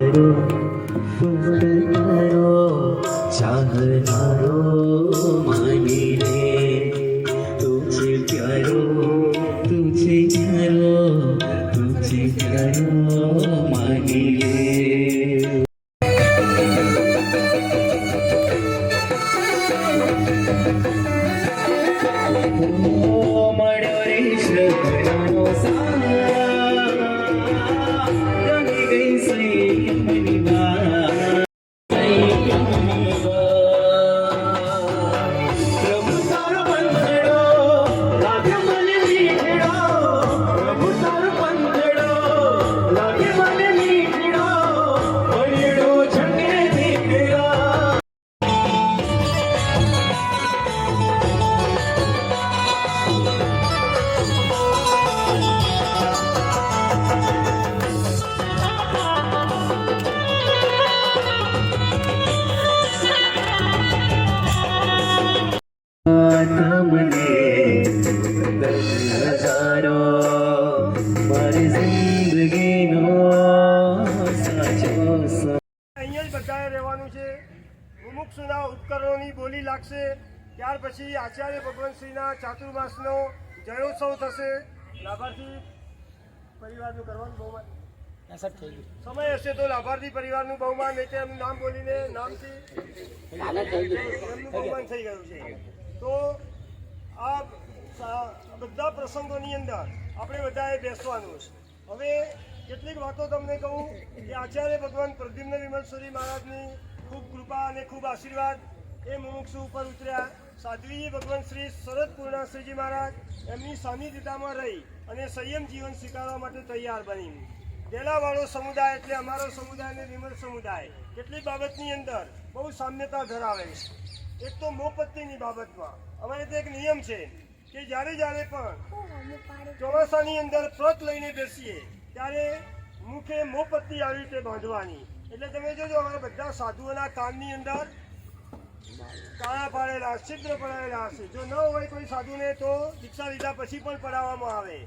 करो चाह धरो मानी रे तुझे प्यारो तुझे करो तुझे करो मानी रे ओ मरो रे श्रद्धानो सा નજારો મારી જિંદગીનો સાચો અહીંયા જ બધાએ રહેવાનું છે. મુમુક્ષુના ઉપકરણોની બોલી લાગશે. ત્યાર પછી આચાર્ય ભગવંતશ્રીના ચાતુર્માસનો જયોત્સવ થશે. લાભાર્થી પરિવારનું કરવાનું બહુમાન. સમય હશે તો લાભાર્થી પરિવારનું બહુમાન એટલે એમનું નામ બોલીને નામથી એમનું બહુમાન થઈ ગયું છે. તો આ બધા પ્રસંગોની અંદર આપણે બધાએ બેસવાનું છે. હવે કેટલીક વાતો તમને કહું કે આચાર્ય ભગવાન પ્રદ્યુમ્ન વિમલસુરી મહારાજની ખૂબ કૃપા અને ખૂબ આશીર્વાદ. એ મુમુક્ષુ ઉપર ઉતર્યા. સાધ્વી ભગવાન શ્રી શરદ પૂર્ણાશ્રીજી મહારાજ એમની સાનિધ્યતામાં રહી અને સંયમ જીવન સ્વીકારવા માટે તૈયાર બની ડેલાવાળો સમુદાય એટલે અમારો સમુદાય અને વિમલ સમુદાય. કેટલીક બાબતની અંદર બહુ સામ્યતા ધરાવે છે. એક તો મોપત્તીની બાબતમાં. અમારે તો એક નિયમ છે કે જ્યારે જ્યારે પણ ચોમાસાની અંદર પ્રત લઈને બેસીએ, ત્યારે મુખે મોપત્તી આવી રીતે બાંધવાની. એટલે તમે જોજો, અમારા બધા સાધુઓના કાનની અંદર કાળા પાડેલા, છિદ્ર પડાવેલા હશે. જો ન હોય કોઈ સાધુને તો દીક્ષા લીધા પછી પણ પડાવવામાં આવે.